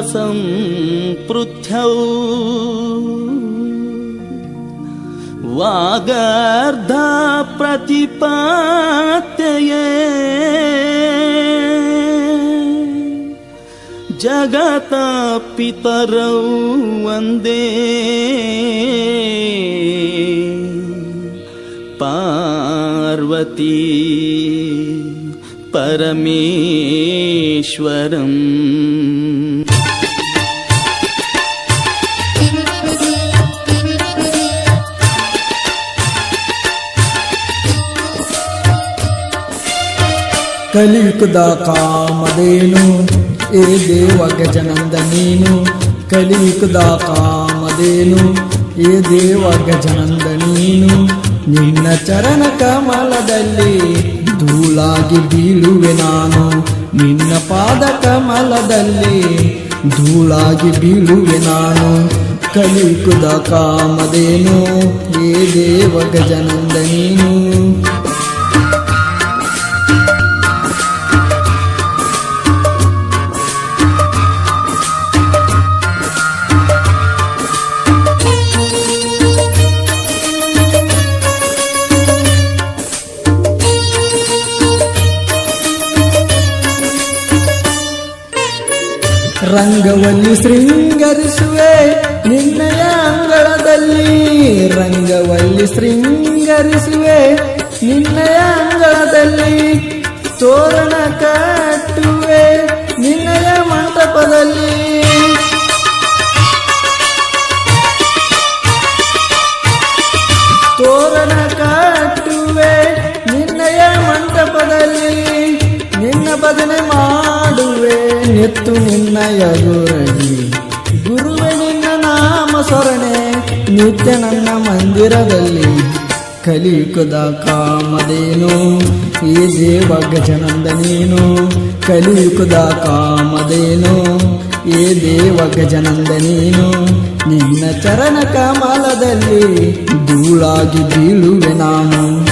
सम्पृथ्यौ वागर्धा प्रतिपात्यये। जगत पितरौ वन्दे। पार्वती పరమేశ్వరం ಕಲಿಯುಗದ ಕಾಮದೇನು ಏ ದೇವ ಗಜನಂದ ನೀನು ಕಲಿಯುಗದ ಕಾಮದೇನು ಏ ದೇವ ಗಜನಂದ ನೀನು ನಿನ್ನ ಚರಣ ಕಮಲದಲ್ಲಿ ಧೂಳಾಗಿ ಬೀಳುವೆ ನಾನು ನಿನ್ನ ಪಾದ ಕಮಲದಲ್ಲಿ ಧೂಳಾಗಿ ಬೀಳುವೆ ನಾನು ಕಲಿಯುಗದ ಕಾಮದೇನು ಏ ದೇವ ಗಜನಂದ ನೀನು ರಂಗವಲ್ಲಿ ಶೃಂಗರಿಸುವೆ. ನಿನ್ನಯ ಅಂಗಳದಲ್ಲಿ ರಂಗವಲ್ಲಿ ಶೃಂಗರಿಸುವೆ. ನಿನ್ನಯ ಅಂಗಳದಲ್ಲಿ ತೋರಣ ಕಟ್ಟುವೆ. ನಿನ್ನಯ ಮಂಟಪದಲ್ಲಿ ತೋರಣ ಕಟ್ಟುವೆ. ನಿನ್ನಯ ಮಂಟಪದಲ್ಲಿ ನಿನ್ನ ಬದನೆ ಮಾಡುವೆ ನೆತ್ತು ನಿನ್ನ ಗುರಗಿ ಗುರುವೆ ನಿನ್ನ ನಾಮ ಸ್ವರಣೆ ನಿತ್ಯ ನನ್ನ ಮಂದಿರದಲ್ಲಿ. ಕಲಿಯುಗದ ಕಾಮದೇನು ಈ ದೇವ ಗಜನಂದನೇನು ಕಲಿಯುಗದ ಕಾಮದೇನು ಈ ದೇವ ಗಜನಂದನೇನು ನಿನ್ನ ಚರಣ ಕಮಲದಲ್ಲಿ ಧೂಳಾಗಿ ಬೀಳುವೆ ನಾನು.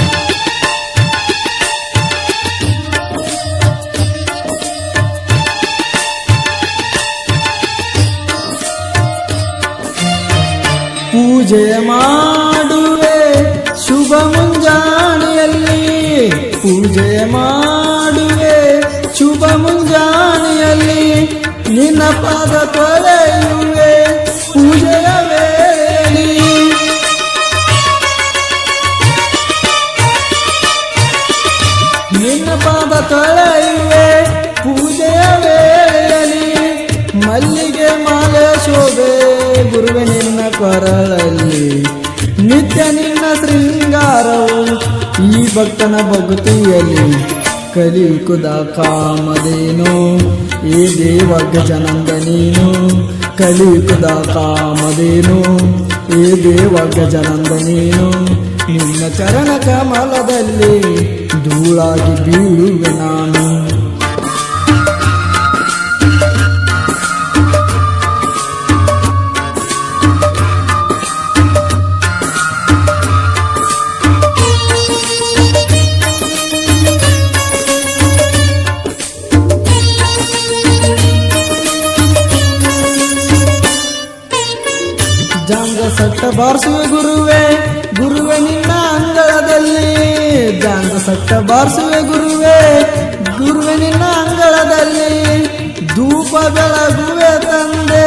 ಪೂಜೆ ಮಾಡುವೆ ಶುಭ ಮುಂಜಾನೆಯಲ್ಲಿ. ಪೂಜೆ ಮಾಡುವೆ ಶುಭ ಮುಂಜಾನೆಯಲ್ಲಿ. ನಿನ್ನ ಪಾದ ತೊರೆಯುವೆ ಪೂಜೆಯ ವೇಳೆಯಲ್ಲಿ ನಿನ್ನ ಪಾದ ತೊಳೆಯುವೆ ನಿನ್ನ ಕೊರಳಲ್ಲಿ ನಿತ್ಯ ನಿನ್ನ ಶೃಂಗಾರವು ಈ ಭಕ್ತನ ಭಕ್ತಿಯಲ್ಲಿ ಕಲಿಯುಕುದ ಕಾಮದೇನು ಏ ದೇವ ಗಜನಂದ ನೀನು ಕಲಿಯುಗದ ಕಾಮದೇನು ಏ ದೇವ ಗಜನಂದ ನೀನು ನಿನ್ನ ಚರಣ ಕಮಲದಲ್ಲಿ ಧೂಳಾಗಿ ಬೀಳುವೆ ನಾನು. ಸಟ್ಟ ಬಾರಿಸುವೆ ಗುರುವೆ ಗುರುವೆ ನಿನ್ನ ಅಂಗಳದಲ್ಲಿ ಜಾಂಗ ಸಟ್ಟ ಬಾರಿಸುವೆ ಗುರುವೆ ಗುರುವೆ ನಿನ್ನ ಅಂಗಳದಲ್ಲಿ ಧೂಪ ಬೆಳಗುವೆ ತಂದೆ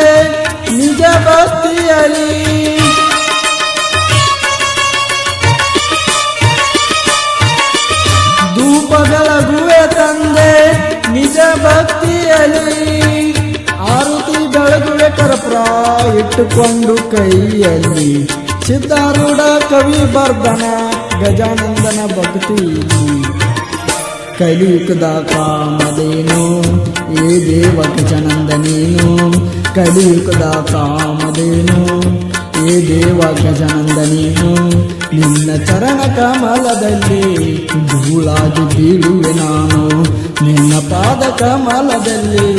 ನಿಜ ಭಕ್ತಿಯಲ್ಲಿ ಧೂಪ ಬೆಳಗುವೆ ಕರ್ಪುರ ಇಟ್ಟುಕೊಂಡು ಕೈಯಲ್ಲಿ ಸಿದ್ಧಾರೂಢ ಕವಿ ಬರ್ಧನ ಗಜಾನಂದನ ಭಕ್ತಿ. ಕಲಿಯುಗದ ಕಾಮದೇನು ಏ ದೇವ ಗಜನಂದನೇನು ಕಲಿಯುಗದ ಕಾಮದೇನು ಏ ದೇವ ಗಜನಂದನೇನು ನಿನ್ನ ಚರಣ ಕಮಲದಲ್ಲಿ ಧೂಳಾಗಿ ಬೀಳುವೆ ನಾನು. ನಿನ್ನ ಪಾದ ಕಮಲದಲ್ಲಿ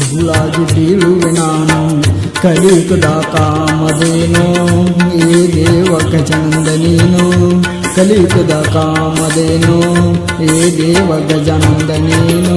ಧೂಳಾಗಿ ಬೀಳುವೆ ನಾನು ಕಲಿಯುಗದ ಕಾಮದೇನು ಏ ದೇವ ಗಜಾನಂದ ನೀನು ಕಲಿಯುಗದ ಕಾಮದೇನು ಏ ದೇವ ಗಜಾನಂದ ನೀನು